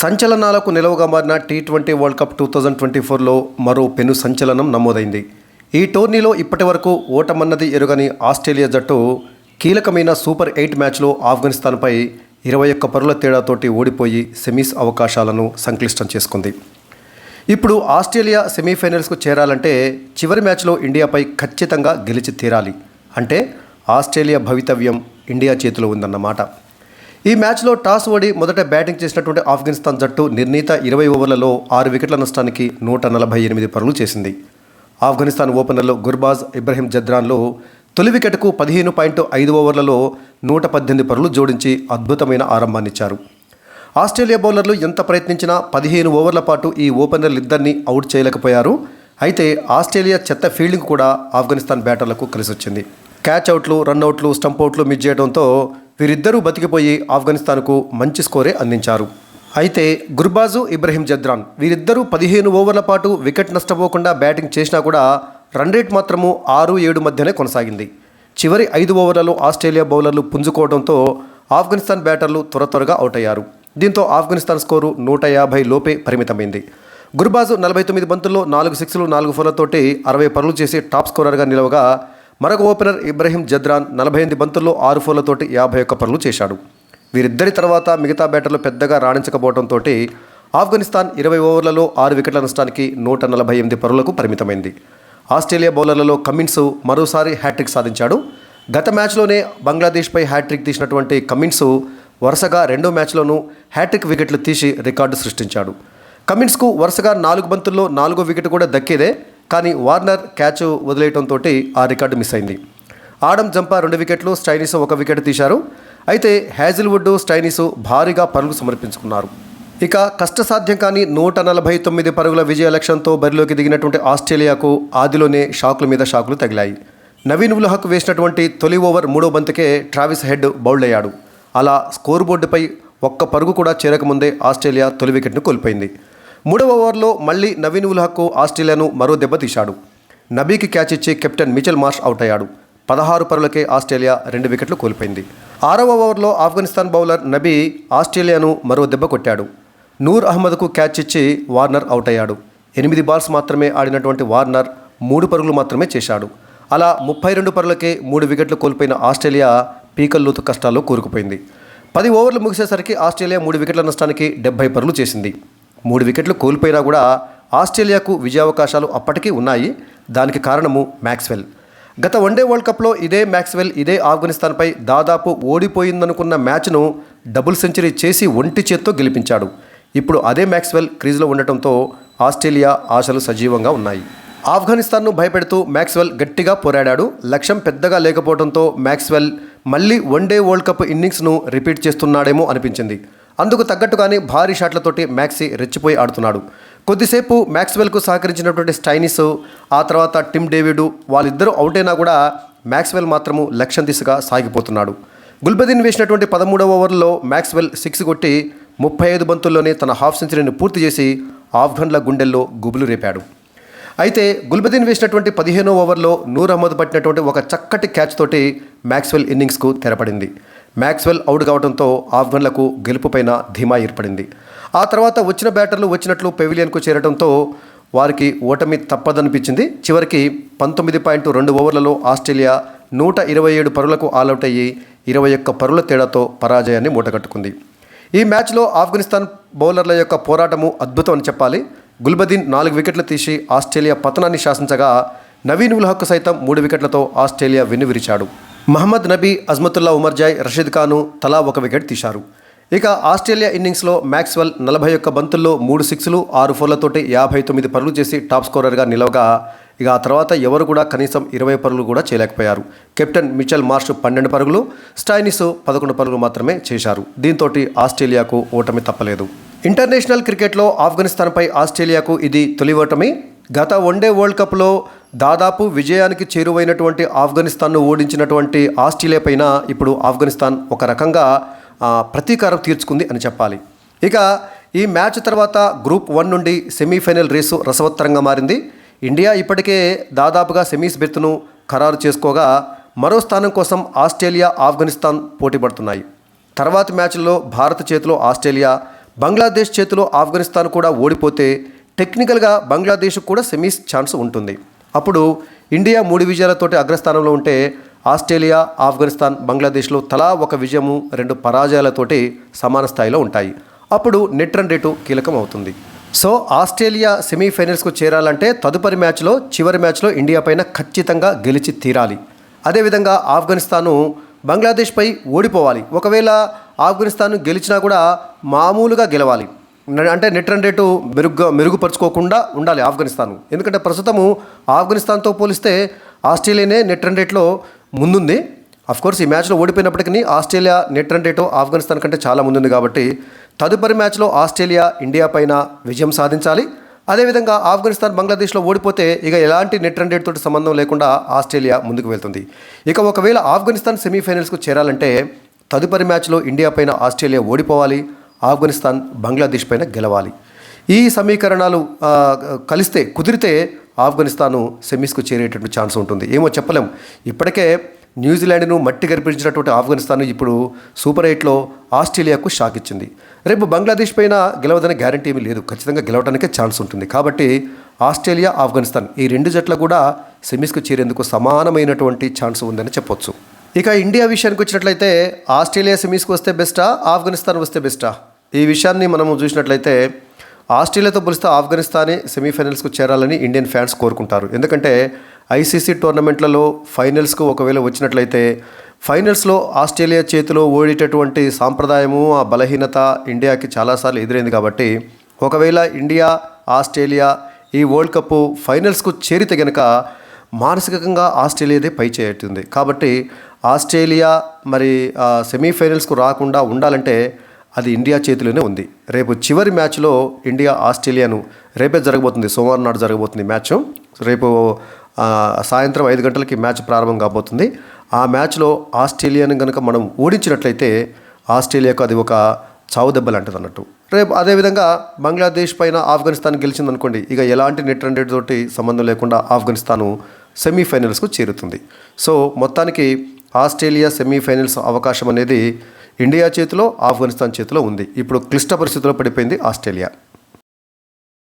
సంచలనాలకు నిలవగా మారిన T twenty world cup two thousand twenty ఫోర్లో మరో పెను సంచలనం నమోదైంది. ఈ టోర్నీలో ఇప్పటి వరకు ఓటమన్నది ఎరుగని ఆస్ట్రేలియా జట్టు కీలకమైన సూపర్ ఎయిట్ మ్యాచ్లో ఆఫ్ఘనిస్తాన్పై ఇరవై ఒక్క పరుల తేడాతోటి ఓడిపోయి సెమీస్ అవకాశాలను సంక్లిష్టం చేసుకుంది. ఇప్పుడు ఆస్ట్రేలియా సెమీఫైనల్స్కు చేరాలంటే చివరి మ్యాచ్లో ఇండియాపై ఖచ్చితంగా గెలిచి తీరాలి. అంటే ఆస్ట్రేలియా భవితవ్యం ఇండియా చేతిలో ఉందన్నమాట. ఈ మ్యాచ్లో టాస్ ఓడి మొదట బ్యాటింగ్ చేసినటువంటి ఆఫ్ఘనిస్తాన్ జట్టు నిర్ణీత ఇరవై ఓవర్లలో ఆరు వికెట్ల నష్టానికి నూట నలభై ఎనిమిది పరుగులు చేసింది. ఆఫ్ఘనిస్తాన్ ఓపెనర్లో గుర్బాజ్ ఇబ్రహీం జద్రాన్లో తొలి వికెట్కు పదిహేను పాయింట్ ఐదు ఓవర్లలో నూట పద్దెనిమిది పరులు జోడించి అద్భుతమైన ఆరంభాన్నిచ్చారు ఆస్ట్రేలియా బౌలర్లు ఎంత ప్రయత్నించినా పదిహేను ఓవర్ల పాటు ఈ ఓపెనర్లు ఇద్దరిని అవుట్ చేయలేకపోయారు. అయితే ఆస్ట్రేలియా చెత్త ఫీల్డింగ్ కూడా ఆఫ్ఘనిస్తాన్ బ్యాటర్లకు కలిసొచ్చింది. క్యాచ్ అవుట్లు రన్అట్లు స్టంప్ అవుట్లు మిస్ చేయడంతో వీరిద్దరూ బతికిపోయి ఆఫ్ఘనిస్తాన్కు మంచి స్కోరే అందించారు. అయితే గుర్బాజు ఇబ్రహీం జద్రాన్ వీరిద్దరూ పదిహేను ఓవర్ల పాటు వికెట్ నష్టపోకుండా బ్యాటింగ్ చేసినా కూడా రన్ రేట్ మాత్రము ఆరు ఏడు మధ్యనే కొనసాగింది. చివరి ఐదు ఓవర్లలో ఆస్ట్రేలియా బౌలర్లు పుంజుకోవడంతో ఆఫ్ఘనిస్తాన్ బ్యాటర్లు త్వర త్వరగా అవుట్ అయ్యారు దీంతో ఆఫ్ఘనిస్తాన్ స్కోరు నూట యాభై లోపే పరిమితమైంది. గుర్బాజు నలభై తొమ్మిది బంతుల్లో నాలుగు సిక్స్లు నాలుగు ఫోర్లతోటి అరవై పరులు చేసి టాప్ స్కోరర్గా నిలవగా మరొక ఓపెనర్ ఇబ్రహీం జద్రాన్ నలభై ఎనిమిది బంతుల్లో ఆరు ఫోర్లతోటి యాభై ఒక్క పరులు చేశాడు. వీరిద్దరి తర్వాత మిగతా బ్యాటర్లు పెద్దగా రాణించకపోవడంతో ఆఫ్ఘనిస్తాన్ ఇరవై ఓవర్లలో ఆరు వికెట్ల నష్టానికి నూట నలభై ఎనిమిది పరులకు పరిమితమైంది. ఆస్ట్రేలియా బౌలర్లలో కమిన్స్ మరోసారి హ్యాట్రిక్ సాధించాడు. గత మ్యాచ్లోనే బంగ్లాదేశ్పై హ్యాట్రిక్ తీసినటువంటి కమిన్స్ వరుసగా రెండో మ్యాచ్లోనూ హ్యాట్రిక్ వికెట్లు తీసి రికార్డు సృష్టించాడు. కమిన్స్కు వరుసగా నాలుగు బంతుల్లో నాలుగో వికెట్ కూడా దక్కేదే కానీ వార్నర్ క్యాచ్ వదిలేయడంతో ఆ రికార్డు మిస్ అయింది. ఆడమ్ జంపా రెండు వికెట్లు స్టైనిస్ ఒక వికెట్ తీశారు. అయితే హ్యాజిల్వుడ్ స్టైనిస్ భారీగా పరుగులు సమర్పించుకున్నారు. ఇక కష్టసాధ్యం కానీ నూట నలభై తొమ్మిది పరుగుల విజయ లక్ష్యంతో బరిలోకి దిగినటువంటి ఆస్ట్రేలియాకు ఆదిలోనే షాకుల మీద షాకులు తగిలాయి. నవీన్ ఉల్హక్ వేసినటువంటి తొలి ఓవర్ మూడో బంతికే ట్రావిస్ హెడ్ బౌల్డ్ అయ్యాడు. అలా స్కోర్ బోర్డుపై ఒక్క పరుగు కూడా చేరకముందే ఆస్ట్రేలియా తొలి వికెట్ను కోల్పోయింది. మూడవ ఓవర్లో మళ్ళీ నవీన్ ఉల్హక్ ఆస్ట్రేలియాను మరో దెబ్బ తీశాడు. నబీకి క్యాచ్ ఇచ్చి కెప్టెన్ మిచెల్ మార్ష్ అవుట్ అయ్యాడు. పదహారు పరులకే ఆస్ట్రేలియా రెండు వికెట్లు కోల్పోయింది. ఆరవ ఓవర్లో ఆఫ్ఘనిస్తాన్ బౌలర్ నబీ ఆస్ట్రేలియాను మరో దెబ్బ కొట్టాడు. నూర్ అహ్మద్కు క్యాచ్ ఇచ్చి వార్నర్ అవుట్ అయ్యాడు. ఎనిమిది బాల్స్ మాత్రమే ఆడినటువంటి వార్నర్ మూడు పరుగులు మాత్రమే చేశాడు. అలా ముప్పై రెండు పరులకే మూడు వికెట్లు కోల్పోయిన ఆస్ట్రేలియా పీకల్లోతు కష్టాల్లో కూరుకుపోయింది. పది ఓవర్లు ముగిసేసరికి ఆస్ట్రేలియా మూడు వికెట్ల నష్టానికి డెబ్బై పరులు చేసింది. మూడు వికెట్లు కోల్పోయినా కూడా ఆస్ట్రేలియాకు విజయావకాశాలు అప్పటికీ ఉన్నాయి. దానికి కారణము మ్యాక్స్వెల్. గత వన్డే వరల్డ్ కప్లో ఇదే మ్యాక్స్వెల్ ఇదే ఆఫ్ఘనిస్తాన్పై దాదాపు ఓడిపోయిందనుకున్న మ్యాచ్ను డబుల్ సెంచరీ చేసి ఒంటి చేత్తో గెలిపించాడు. ఇప్పుడు అదే మ్యాక్స్వెల్ క్రీజ్లో ఉండటంతో ఆస్ట్రేలియా ఆశలు సజీవంగా ఉన్నాయి. ఆఫ్ఘనిస్తాన్ను భయపెడుతూ మ్యాక్స్వెల్ గట్టిగా పోరాడాడు. లక్ష్యం పెద్దగా లేకపోవడంతో మ్యాక్స్వెల్ మళ్ళీ వన్డే వరల్డ్ కప్ ఇన్నింగ్స్ను రిపీట్ చేస్తున్నాడేమో అనిపించింది. అందుకు తగ్గట్టుగానే భారీ షాట్లతోటి మ్యాక్సీ రెచ్చిపోయి ఆడుతున్నాడు. కొద్దిసేపు మ్యాక్స్వెల్కు సహకరించినటువంటి స్టైనిస్ ఆ తర్వాత టిమ్ డేవిడ్ వాళ్ళిద్దరూ అవుట్ అయినా కూడా మ్యాక్స్వెల్ మాత్రము లక్ష్యం దిశగా సాగిపోతున్నాడు. గుల్బదిన్ వేసినటువంటి పదమూడవ ఓవర్లో మ్యాక్స్వెల్ సిక్స్ కొట్టి ముప్పై ఐదు బంతుల్లోనే తన హాఫ్ సెంచరీని పూర్తి చేసి ఆఫ్ఘన్ల గుండెల్లో గుబులు రేపాడు. అయితే గుల్బదీన్ వేసినటువంటి పదిహేనో ఓవర్లో నూర్ అహ్మద్ పట్టినటువంటి ఒక చక్కటి క్యాచ్ తోటి మ్యాక్స్వెల్ ఇన్నింగ్స్కు తెరపడింది. మ్యాక్స్వెల్ అవుట్ కావడంతో ఆఫ్ఘన్లకు గెలుపుపైన ధీమా ఏర్పడింది. ఆ తర్వాత వచ్చిన బ్యాటర్లు వచ్చినట్లు పెవిలియన్కు చేరడంతో వారికి ఓటమి తప్పదనిపించింది. చివరికి పంతొమ్మిది పాయింట్ రెండు ఓవర్లలో ఆస్ట్రేలియా నూట ఇరవై ఏడు పరులకు ఆల్అవుట్ అయ్యి ఇరవై ఒక్క పరుల తేడాతో పరాజయాన్ని మూటగట్టుకుంది. ఈ మ్యాచ్లో ఆఫ్ఘనిస్తాన్ బౌలర్ల యొక్క పోరాటము అద్భుతం అని చెప్పాలి. గుల్బదీన్ నాలుగు వికెట్లు తీసి ఆస్ట్రేలియా పతనాన్ని శాసించగా నవీన్ ఉల్ హక్ సైతం మూడు వికెట్లతో ఆస్ట్రేలియా వెన్నువిరిచాడు. మహమ్మద్ నబీ అజ్మతుల్లా ఉమర్జాయ్ రషీద్ ఖాను తలా ఒక వికెట్ తీశారు. ఇక ఆస్ట్రేలియా ఇన్నింగ్స్లో మ్యాక్స్వెల్ నలభై ఒక్క బంతుల్లో మూడు సిక్స్లు ఆరు ఫోర్లతోటి యాభై తొమ్మిది పరులు చేసి టాప్ స్కోరర్గా నిలవగా ఇక ఆ తర్వాత ఎవరు కూడా కనీసం ఇరవై పరుగులు కూడా చేయలేకపోయారు. కెప్టెన్ మిచెల్ మార్ష్ పన్నెండు పరుగులు స్టైనిస్ పదకొండు పరుగులు మాత్రమే చేశారు. దీంతో ఆస్ట్రేలియాకు ఓటమి తప్పలేదు. ఇంటర్నేషనల్ క్రికెట్లో ఆఫ్ఘనిస్తాన్పై ఆస్ట్రేలియాకు ఇది తొలి ఓటమి గత వన్డే వరల్డ్ కప్లో దాదాపు విజయానికి చేరువైనటువంటి ఆఫ్ఘనిస్తాన్ను ఓడించినటువంటి ఆస్ట్రేలియా పైన ఇప్పుడు ఆఫ్ఘనిస్తాన్ ఒక రకంగా ప్రతీకారం తీర్చుకుంది అని చెప్పాలి. ఇక ఈ మ్యాచ్ తర్వాత గ్రూప్ వన్ నుండి సెమీఫైనల్ రేసు రసవత్తరంగా మారింది. ఇండియా ఇప్పటికే దాదాపుగా సెమీస్ బెర్త్ను ఖరారు చేసుకోగా మరో స్థానం కోసం ఆస్ట్రేలియా ఆఫ్ఘనిస్తాన్ పోటీ పడుతున్నాయి తర్వాత మ్యాచ్లో భారత్ చేతిలో ఆస్ట్రేలియా బంగ్లాదేశ్ చేతిలో ఆఫ్ఘనిస్తాన్ కూడా ఓడిపోతే టెక్నికల్గా బంగ్లాదేశ్ కూడా సెమీస్ ఛాన్స్ ఉంటుంది. అప్పుడు ఇండియా మూడు విజయాలతోటి అగ్రస్థానంలో ఉంటే ఆస్ట్రేలియా ఆఫ్ఘనిస్తాన్ బంగ్లాదేశ్లో తలా ఒక విజయము రెండు పరాజయాలతోటి సమాన స్థాయిలో ఉంటాయి. అప్పుడు నెట్ రన్ రేటు కీలకం అవుతుంది. సో ఆస్ట్రేలియా సెమీఫైనల్స్కు చేరాలంటే తదుపరి మ్యాచ్లో చివరి మ్యాచ్లో ఇండియా పైన ఖచ్చితంగా గెలిచి తీరాలి. అదేవిధంగా ఆఫ్ఘనిస్తాను బంగ్లాదేశ్పై ఓడిపోవాలి. ఒకవేళ ఆఫ్ఘనిస్తాన్ గెలిచినా కూడా మామూలుగా గెలవాలి. అంటే నెట్ రన్ రేటు మెరుగ్గా మెరుగుపరుచుకోకుండా ఉండాలి ఆఫ్ఘనిస్తాన్. ఎందుకంటే ప్రస్తుతము ఆఫ్ఘనిస్తాన్తో పోలిస్తే ఆస్ట్రేలియానే నెట్ రన్ రేట్లో ముందుంది. అఫ్ కోర్స్ ఈ మ్యాచ్లో ఓడిపోయినప్పటికీ Australia net run rate Afghanistan కంటే చాలా ముందుంది కాబట్టి తదుపరి మ్యాచ్లో ఆస్ట్రేలియా ఇండియా పైన విజయం సాధించాలి. అదేవిధంగా ఆఫ్ఘనిస్తాన్ బంగ్లాదేశ్లో ఓడిపోతే ఇక ఎలాంటి నెట్ రన్ తోటి సంబంధం లేకుండా ఆస్ట్రేలియా ముందుకు వెళ్తుంది. ఇక ఒకవేళ ఆఫ్ఘనిస్తాన్ సెమీఫైనల్స్కు చేరాలంటే తదుపరి మ్యాచ్లో ఇండియా పైన ఆస్ట్రేలియా ఓడిపోవాలి ఆఫ్ఘనిస్తాన్ బంగ్లాదేశ్ పైన గెలవాలి. ఈ సమీకరణాలు కలిస్తే కుదిరితే ఆఫ్ఘనిస్తాను సెమీస్కు చేరేటటువంటి ఛాన్స్ ఉంటుంది. ఏమో చెప్పలేం. ఇప్పటికే న్యూజిలాండ్ను మట్టి గరిపించినటువంటి ఆఫ్ఘనిస్తాన్ ఇప్పుడు సూపర్ ఎయిట్లో ఆస్ట్రేలియాకు షాక్ ఇచ్చింది. రేపు బంగ్లాదేశ్ పైన గెలవదనే గ్యారంటీ ఏమీ లేదు. ఖచ్చితంగా గెలవడానికే ఛాన్స్ ఉంటుంది. కాబట్టి ఆస్ట్రేలియా ఆఫ్ఘనిస్తాన్ ఈ రెండు జట్ల కూడా సెమీస్కు చేరేందుకు సమానమైనటువంటి ఛాన్స్ ఉందని చెప్పొచ్చు. ఇక ఇండియా విషయానికి వచ్చినట్లయితే ఆస్ట్రేలియా సెమీస్కి వస్తే బెస్టా ఆఫ్ఘనిస్తాన్ వస్తే బెస్టా? ఈ విషయాన్ని మనము చూసినట్లయితే ఆస్ట్రేలియాతో పోలిస్తే ఆఫ్ఘనిస్తానే సెమీఫైనల్స్కు చేరాలని ఇండియన్ ఫ్యాన్స్ కోరుకుంటారు. ఎందుకంటే ఐసీసీ టోర్నమెంట్లలో ఫైనల్స్కు ఒకవేళ వచ్చినట్లయితే ఫైనల్స్లో ఆస్ట్రేలియా చేతిలో ఓడేటటువంటి సాంప్రదాయము ఆ బలహీనత ఇండియాకి చాలాసార్లు ఎదురైంది కాబట్టి ఒకవేళ ఇండియా ఆస్ట్రేలియా ఈ వరల్డ్ కప్ ఫైనల్స్కు చేరితే గనక మానసికంగా ఆస్ట్రేలియాదే పై చేస్తుంది కాబట్టి ఆస్ట్రేలియా మరి సెమీఫైనల్స్కు రాకుండా ఉండాలంటే అది ఇండియా చేతిలోనే ఉంది. రేపు చివరి మ్యాచ్లో ఇండియా ఆస్ట్రేలియాను రేపే జరగబోతుంది. సోమవారం నాడు జరగబోతుంది మ్యాచ్. రేపు సాయంత్రం ఐదు గంటలకి మ్యాచ్ ప్రారంభం కాబోతుంది. ఆ మ్యాచ్లో ఆస్ట్రేలియాను కనుక మనం ఓడించినట్లయితే ఆస్ట్రేలియాకు అది ఒక చావు దెబ్బ లాంటిది అన్నట్టు రేపు అదేవిధంగా బంగ్లాదేశ్ పైన ఆఫ్ఘనిస్తాన్ గెలిచిందనుకోండి ఇక ఎలాంటి నెట్ రన్ రేట్ తోటి సంబంధం లేకుండా ఆఫ్ఘనిస్తాను సెమీఫైనల్స్కు చేరుతుంది. సో మొత్తానికి ఆస్ట్రేలియా సెమీఫైనల్స్ అవకాశం అనేది ఇండియా చేతిలో ఆఫ్ఘనిస్తాన్ చేతిలో ఉంది. ఇప్పుడు క్లిష్ట పరిస్థితుల్లో పడిపోయింది ఆస్ట్రేలియా.